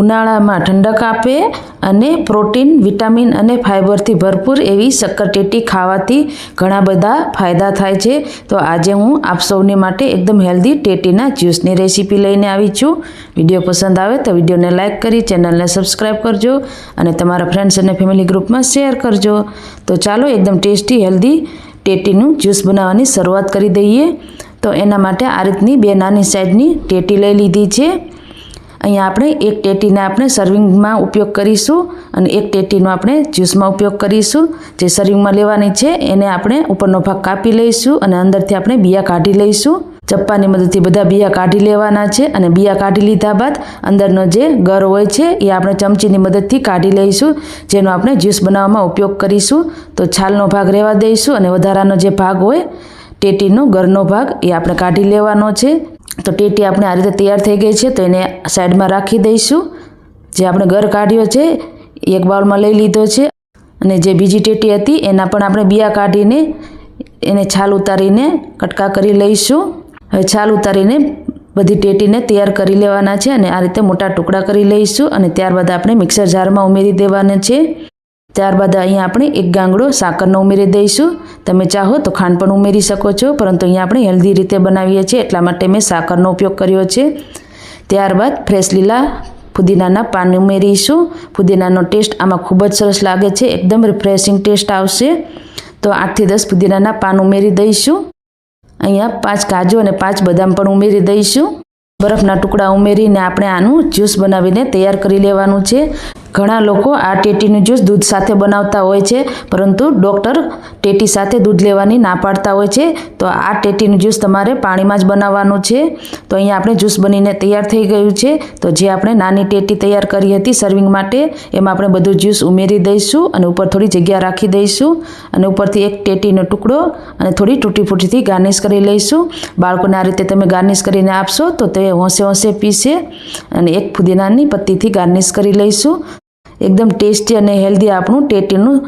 ઉનાળામાં ઠંડક આપે અને પ્રોટીન, વિટામિન અને ફાઇબરથી ભરપૂર એવી શક્કરટેટી ખાવાથી ઘણા બધા ફાયદા થાય છે. તો આજે હું આપ સૌને માટે એકદમ હેલ્ધી ટેટીના જ્યુસની રેસીપી લઈને આવી છું. વીડિયો પસંદ આવે તો વિડીયોને લાઇક કરી, ચેનલને સબસ્ક્રાઈબ કરજો અને તમારા ફ્રેન્ડ્સ અને ફેમિલી ગ્રુપમાં શેર કરજો. તો ચાલો એકદમ ટેસ્ટી, હેલ્ધી ટેટીનું જ્યુસ બનાવવાની શરૂઆત કરી દઈએ. તો એના માટે આ રીતની બે નાની સાઇઝની ટેટી લઈ લીધી છે. અહીંયા આપણે એક ટેટીને આપણે સર્વિંગમાં ઉપયોગ કરીશું અને એક ટેટીનો આપણે જ્યુસમાં ઉપયોગ કરીશું. જે સર્વિંગમાં લેવાની છે એને આપણે ઉપરનો ભાગ કાપી લઈશું અને અંદરથી આપણે બિયા કાઢી લઈશું. ચપ્પાની મદદથી બધા બિયા કાઢી લેવાના છે અને બિયા કાઢી લીધા બાદ અંદરનો જે ગર હોય છે એ આપણે ચમચીની મદદથી કાઢી લઈશું, જેનો આપણે જ્યુસ બનાવવામાં ઉપયોગ કરીશું. તો છાલનો ભાગ રહેવા દઈશું અને વધારાનો જે ભાગ હોય ટેટીનો ગરનો ભાગ એ આપણે કાઢી લેવાનો છે. તો ટેટી આપણે આ રીતે તૈયાર થઈ ગઈ છે તો એને સાઈડમાં રાખી દઈશું. જે આપણે ઘર કાઢ્યો છે એક બાઉલમાં લઈ લીધો છે. અને જે બીજી ટેટી હતી, એના પણ આપણે બિયા કાઢીને એને છાલ ઉતારીને કટકા કરી લઈશું. હવે છાલ ઉતારીને બધી ટેટીને તૈયાર કરી લેવાના છે અને આ રીતે મોટા ટુકડા કરી લઈશું અને ત્યારબાદ આપણે મિક્સર જારમાં ઉમેરી દેવાના છે. ત્યારબાદ અહીંયા આપણે એક ગાંગડો સાકરનો ઉમેરી દઈશું. તમે ચાહો તો ખાંડ પણ ઉમેરી શકો છો, પરંતુ અહીંયા આપણે હેલ્ધી રીતે બનાવીએ છીએ, એટલા માટે મેં સાકરનો ઉપયોગ કર્યો છે. ત્યારબાદ ફ્રેશ લીલા ફુદીનાના પાન ઉમેરીશું. ફુદીનાનો ટેસ્ટ આમાં ખૂબ જ સરસ લાગે છે, એકદમ રિફ્રેશિંગ ટેસ્ટ આવશે. તો આઠથી દસ ફુદીનાના પાન ઉમેરી દઈશું. અહીંયા પાંચ કાજુ અને પાંચ બદામ પણ ઉમેરી દઈશું. બરફના ટુકડા ઉમેરીને આપણે આનું જ્યુસ બનાવીને તૈયાર કરી લેવાનું છે. ઘણા લોકો આ ટેટીનું જ્યુસ દૂધ સાથે બનાવતા હોય છે, પરંતુ ડૉક્ટર ટેટી સાથે દૂધ લેવાની ના પાડતા હોય છે. તો આ ટેટીનું જ્યુસ તમારે પાણીમાં જ બનાવવાનું છે. તો અહીંયા આપણે જ્યુસ બનીને તૈયાર થઈ ગયું છે. તો જે આપણે નાની ટેટી તૈયાર કરી હતી સર્વિંગ માટે, એમાં આપણે બધું જ્યુસ ઉમેરી દઈશું અને ઉપર થોડી જગ્યા રાખી દઈશું. અને ઉપરથી એક ટેટીનો ટુકડો અને થોડી તૂટી ફૂટીથી ગાર્નિશ કરી લઈશું. બાળકોને આ રીતે તમે ગાર્નિશ કરીને આપશો તો તે હોંશે હોંશે પીશે અને એક ફુદીનાની પત્તીથી ગાર્નિશ કરી લઈશું. એકદમ ટેસ્ટી અને હેલ્ધી આપણું ટેટીનું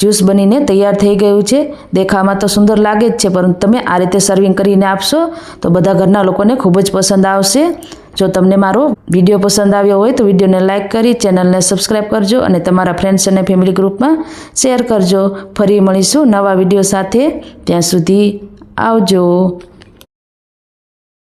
જ્યુસ બનીને તૈયાર થઈ ગયું છે. દેખાવામાં તો સુંદર લાગે જ છે, પરંતુ તમે આ રીતે સર્વિંગ કરીને આપશો તો બધા ઘરના લોકોને ખૂબ જ પસંદ આવશે. જો તમને મારો વીડિયો પસંદ આવ્યો હોય તો વિડીયોને લાઇક કરી, ચેનલને સબસ્ક્રાઈબ કરજો અને તમારા ફ્રેન્ડ્સ અને ફેમિલી ગ્રુપમાં શેર કરજો. ફરી મળીશું નવા વીડિયો સાથે. ત્યાં સુધી આવજો.